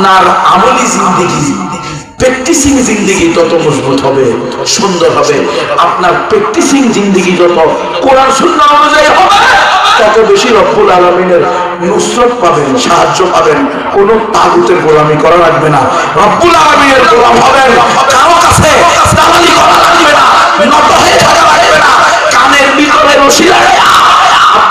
আপনার আমলি জিন্দিগি প্র্যাকটিসিং জিন্দিগি তত মজবুত হবে, সুন্দর হবে, আপনার প্র্যাকটিসিং জিন্দিগি যত কোরআন শূন্য অনুযায়ী হবে, তত বেশি রব্বুল আলমিনের নুসরত পাবেন, সাহায্য পাবেন। কোন তাগুতের গোলামি করা লাগবে না। রব্বুল আলমিনের গোলাম হবেন।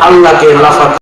আল্লাহকে লাফাত